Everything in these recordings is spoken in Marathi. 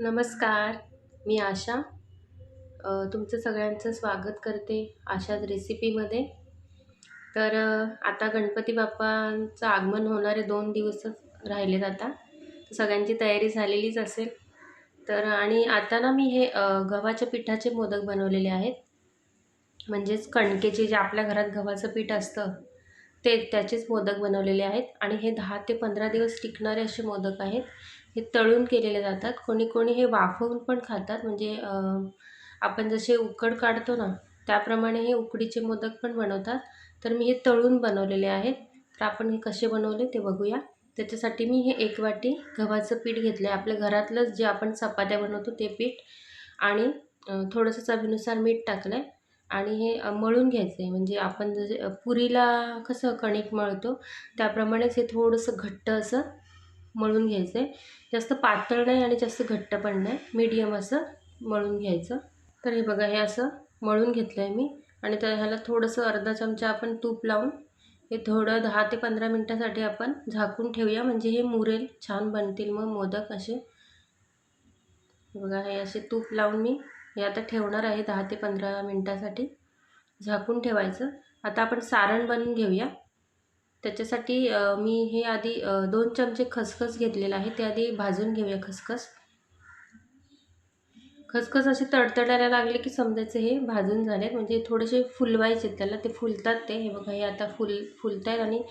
नमस्कार मी आशा. तुमचं सगळ्यांचं स्वागत करते आशाच रेसिपीमध्ये. तर आता गणपती बाप्पांचं आगमन होणारे दोन दिवसच राहिलेत आता. तर सगळ्यांची तयारी झालेलीच असेल. तर आणि आता ना मी हे गव्हाच्या पिठाचे मोदक बनवलेले आहेत. म्हणजेच कणकेचे जे आपल्या घरात गव्हाचं पीठ असतं ते त्याचेच मोदक बनवलेले आहेत. आणि हे दहा ते पंधरा दिवस टिकणारे असे मोदक आहेत. हे तळून केलेले जातात. कोणी कोणी हे वाफवून पण खातात. म्हणजे आपण जसे उकड काढतो ना त्याप्रमाणे हे उकडीचे मोदक पण बनवतात. तर मी हे तळून बनवलेले आहेत. तर आपण हे कसे बनवले ते बघूया. त्याच्यासाठी मी हे एक वाटी गव्हाचं पीठ घेतलं आहे आपल्या घरातलंच जे आपण चपात्या बनवतो ते पीठ आणि थोडंसं चवीनुसार मीठ टाकलं आहे आणि हे मळून घ्यायचं आहे म्हणजे आपण जसे पुरीला कसं कणिक मळतो त्याप्रमाणेच हे थोडंसं घट्ट असं मळून घ्यायचं आहे जास्त पातळ नाही आणि जास्त घट्ट पण नाही. मीडियम असं मळून घ्यायचं. तर हे बघा हे असं मळून घेतलं आहे मी. आणि तर ह्याला थोडंसं अर्धा चमचा आपण तूप लावून हे थोडं दहा ते पंधरा मिनटासाठी आपण झाकून ठेवूया. म्हणजे हे मुरेल छान बनतील मग मोदक असे. बघा हे असे तूप लावून मी हे आता ठेवणार आहे दहा ते पंधरा मिनटासाठी. झाकून ठेवायचं. आता आपण सारण बनवून घेऊया. त्याच्यासाठी मी हे आधी दोन चमचे खसखस घेतलेलं आहे. ते आधी भाजून घेऊया खसखस. खसखस असे तडतडायला लागले की समजायचं हे भाजून झालेत. म्हणजे थोडेसे फुलवायचे त्याला. ते फुलतात ते. हे बघा हे आता फुल फुलत आहेत आणि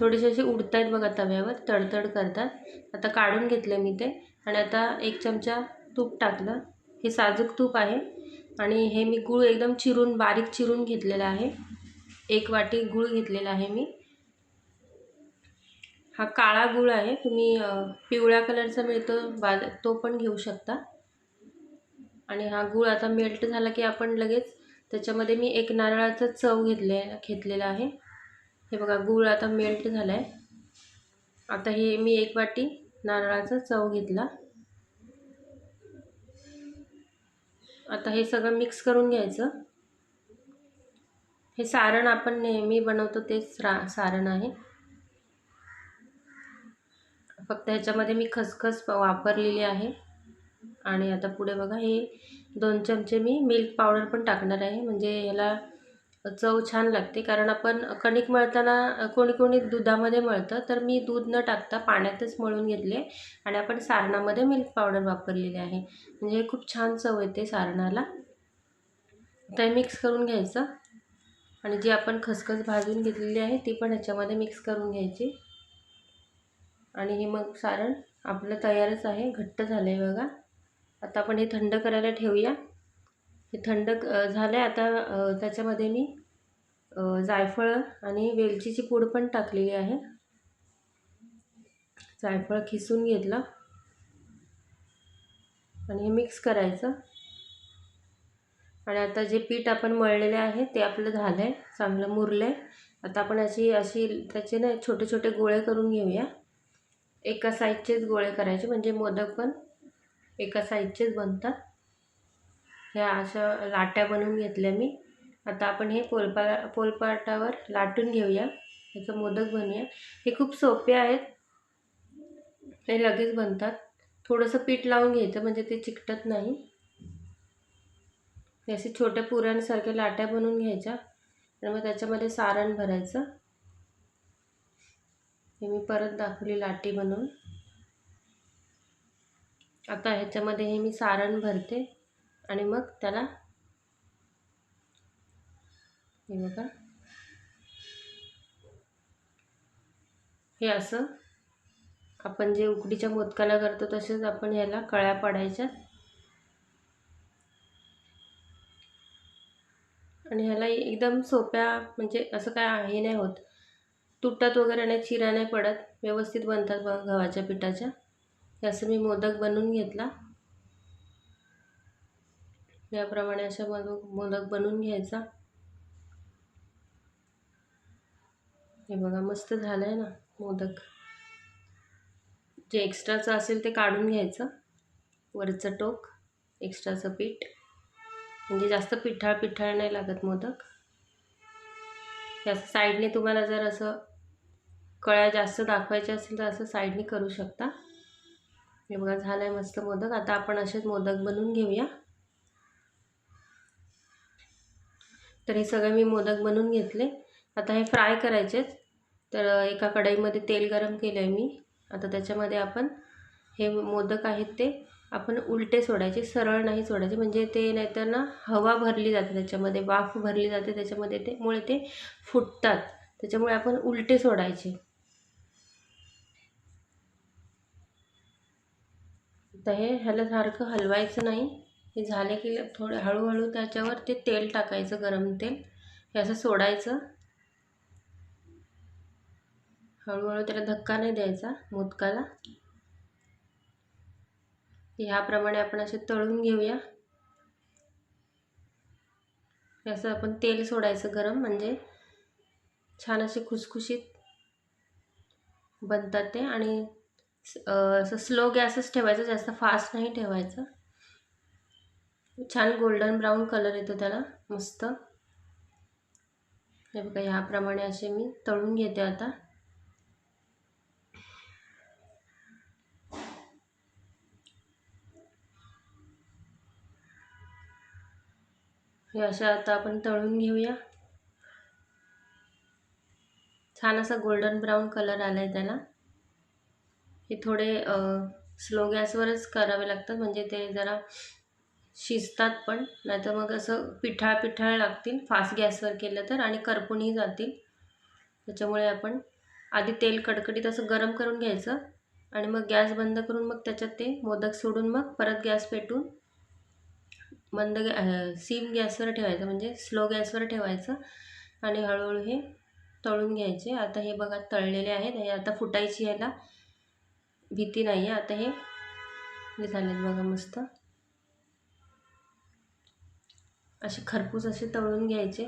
थोडेसे असे उडत आहेत बघा तव्यावर. तडतड करतात. आता काढून घेतलं मी ते. आणि आता एक चमचा तूप टाकलं. हे साजूक तूप आहे. आणि हे मी गूळ एकदम चिरून बारीक चिरून घेतलेलं आहे. एक वाटी गूळ घेतलेला आहे मी. हा काळा गुळ आहे. तुम्ही पिवळ्या कलरचा मिळतो बाज तो पण घेऊ शकता. आणि हा गूळ आता मेल्ट झाला की आपण लगेच त्याच्यामध्ये मी एक नारळाचं चव घेतले घेतलेला आहे. हे बघा गूळ आता मेल्ट झाला आहे आता हे मी एक वाटी नारळाचा चव घेतला. आता हे सगळं मिक्स करून घ्यायचं. हे सारण आपण नेहमी बनवतो तेच रा सारण आहे. फक्त ह्याच्यामध्ये मी खसखस वापरलेली आहे. आणि आता पुढे बघा हे दोन चमचे मी मिल्क पावडर पण टाकणार आहे. म्हणजे ह्याला चव छान लागते. कारण आपण कणिक मळताना कोणी कोणी दुधामध्ये मळतं तर मी दूध न टाकता पाण्यातच मळून घेतले. आणि आपण सारणामध्ये मिल्क पावडर वापरलेली आहे. म्हणजे हे खूप छान चव येते सारणाला. ते मिक्स करून घ्यायचं. आणि जी आपण खसखस भाजून घेतलेली आहे ती पण ह्याच्यामध्ये मिक्स करून घ्यायची. आणि हे मग सारण आपलं तयारच आहे. घट्ट झालं आहे बघा. आता आपण हे थंड करायला ठेवूया. हे थंड झालं आहे आता त्याच्यामध्ये मी जायफळ आणि वेलचीची पूड पण टाकलेली आहे. जायफळ खिसून घेतलं. आणि हे मिक्स करायचं. आणि आता जे पीठ आपण मळलेले आहे ते आपलं झालं आहे चांगलं मुरलं आहे आता आपण अशी अशी त्याचे ना छोटे छोटे गोळे करून घेऊया. एका साईजचेच गोळे करायचे म्हणजे मोदक पण एका साईजचेच बनतात. ह्या अशा लाट्या बनवून घेतल्या मी. आता आपण हे पोलपा पोलपाटावर लाटून घेऊया. याचं मोदक बनवूया. हे खूप सोपे आहेत. हे लगेच बनतात. थोडंसं पीठ लावून घ्यायचं म्हणजे ते चिकटत नाही. असे छोट्या पुऱ्यांसारख्या लाट्या बनवून घ्यायच्या. आणि मग त्याच्यामध्ये सारण भरायचं. हे मी परत दाखवली लाटी बनवून आता ह्याच्यामध्ये हे मी सारण भरते आणि मग त्याला हे बघा. हे असं आपण जे उकडीच्या मोदकाला करतो तसेच आपण ह्याला कळ्या पडायच्या. आणि ह्याला एकदम सोप्या म्हणजे असं काय हे नाही होत. तुटतात वगैरे नाही चिरा नाही पडत व्यवस्थित बनतात बघा गव्हाच्या पिठाच्या. असं मी मोदक बनवून घेतला. याप्रमाणे अशा मोदक मोदक बनवून घ्यायचा. हे बघा मस्त झालं आहे ना मोदक. जे एक्स्ट्राचं असेल ते काढून घ्यायचं. वरचं टोक एक्स्ट्राचं पीठ. म्हणजे जास्त पिठाळ पिठाळ नाही लागत मोदक. या साईडने तुम्हाला जर असं कळ्या जास्त दाखवायच्या असेल तर असं साईडने करू शकता. हे बघा झालं आहे मस्त मोदक. आता आपण असेच मोदक बनवून घेऊया. तर हे सगळे मी मोदक बनवून घेतले. आता हे फ्राय करायचेच तर एका कढईमध्ये तेल गरम केलं आहे मी. आता त्याच्यामध्ये आपण हे मोदक आहेत ते आपण उलटे सोडायचे सरळ नाही सोडायचे. म्हणजे ते नाहीतर ना हवा भरली जाते त्याच्यामध्ये वाफ भरली जाते त्याच्यामध्ये ते मुळे ते फुटतात. त्याच्यामुळे आपण उलटे सोडायचे. तर हे ह्याला सारखं हलवायचं नाही. हे झाले की थोडं हळूहळू त्याच्यावर ते तेल टाकायचं गरम तेल. हे असं सोडायचं. हळूहळू त्याला धक्का नाही द्यायचा मोदकाला. ह्याप्रमाणे आपण असे तळून घेऊया. असं आपण तेल सोडायचं गरम म्हणजे छान असे खुसखुशीत बनतात ते. आणि असं स्लो गॅसच ठेवायचं जास्त फास्ट नाही ठेवायचं. छान गोल्डन ब्राऊन कलर येतो त्याला मस्त. हे बघा ह्याप्रमाणे असे मी तळून घेते आता. हे अशा आता आपण तळून घेऊया. छान असा गोल्डन ब्राऊन कलर आला आहे त्याला. हे थोडे स्लो गॅसवरच करावे लागतात. म्हणजे ते जरा शिजतात पण. नाहीतर मग असं पिठाळ पिठाळ लागतील. फास्ट गॅसवर केलं तर आणि करपूनही जातील. त्याच्यामुळे आपण आधी तेल कडकडीत असं गरम करून घ्यायचं आणि मग गॅस बंद करून मग त्याच्यात ते मोदक सोडून मग परत गॅस पेटून मंद गॅ सीम गॅसवर ठेवायचं. म्हणजे स्लो गॅसवर ठेवायचं आणि हळूहळू हे तळून घ्यायचे. आता हे बघा तळलेले आहेत. हे आता फुटायची याला भीती नाही आहे. आता हे हे झालेत बघा मस्त. असे खरपूस असे तळून घ्यायचे.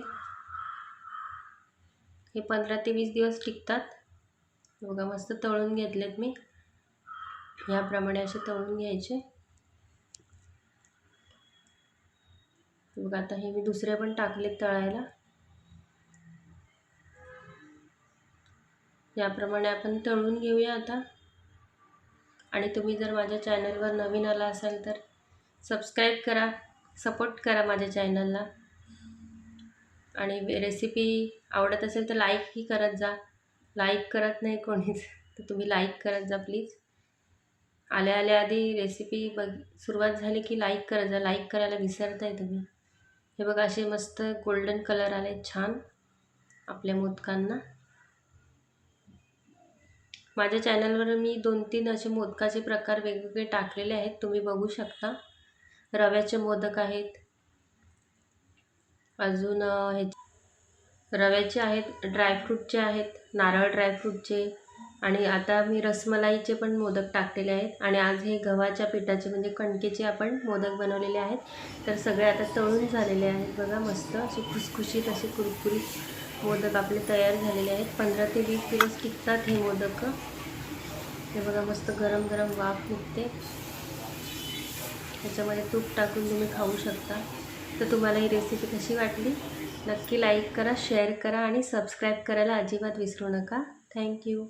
हे पंधरा ते वीस दिवस टिकतात. बघा मस्त तळून घेतलेत मी. ह्याप्रमाणे असे तळून घ्यायचे. बघा आता हे मी दुसरे पण टाकलेत तळायला. याप्रमाणे आपण तळून घेऊया आता. आणि तुम्ही जर माझ्या चॅनलवर नवीन आला असाल तर सबस्क्राईब करा सपोर्ट करा माझ्या चॅनलला. आणि रेसिपी आवडत असेल तर लाईकही करत जा. लाईक करत नाही कोणीच तर तुम्ही लाईक करत जा प्लीज. आल्या आल्या आधी रेसिपी बघ सुरुवात झाली की लाईक करत जा. लाईक करायला विसरताय तुम्ही. हे बघा असे मस्त गोल्डन कलर आले छान. आपल्या मोदकांना. माझ्या चॅनलवर मी दोन तीन असे मोदकाचे प्रकार वेगवेगळे टाकलेले आहेत. तुम्ही बघू शकता. रव्याचे मोदक आहेत. अजून हे रव्याचे आहेत ड्रायफ्रूटचे आहेत नारळ ड्रायफ्रूटचे आणि आता मी रसमलाईचे पण मोदक टाकलेले आहेत. आणि आज हे गव्हाच्या पिठाचे म्हणजे कणकेचे आपण मोदक बनवलेले आहेत. तर सगळे आता तळून झालेले आहेत. बघा मस्त असे खुसखुशीत असे कुरकुरीत मोदक आपले तयार झालेले आहेत. पंधरा ते वीस दिवस टिकतात हे मोदक. हे बघा मस्त गरम गरम वाफ निघते. त्याच्यामध्ये तूप टाकून तुम्ही खाऊ शकता. तर तुम्हाला ही रेसिपी कशी वाटली? नक्की लाईक करा शेअर करा आणि सबस्क्राईब करायला अजिबात विसरू नका. थँक्यू